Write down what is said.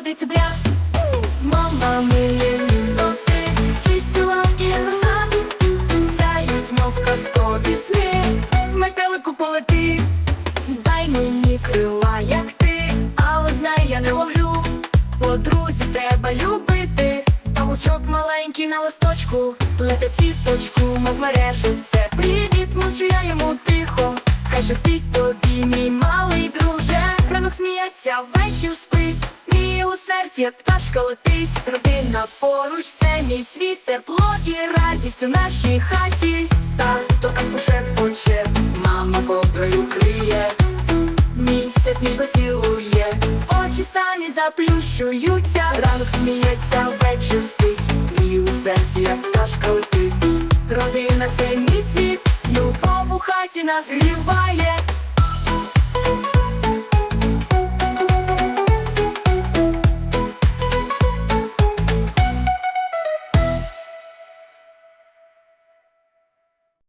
октября Мама миє носи, чистила і розсаду Сяють, мов казкові сни. Метелику полети. Дай мені крила, як ти. Але знай, я не ловлю. Бо друзів треба любити. Павучок маленький на листочку. Плете сіточку, мов мереживце. Привіт, мовчу я йому тихо. Хай щастить тобі, мій малий друже. Ранок сміється, вечір спить у серці, як пташка летить. Родина поруч, це мій світ Тепло і радість у нашій хаті. Тато казку шепоче, мама ковдрою криє. Місяць ніжно цілує, очі самі заплющуються, ранок сміється, вечір спить, і у серці як пташка летить. Родина це мій світ, любов у хаті нас гріває,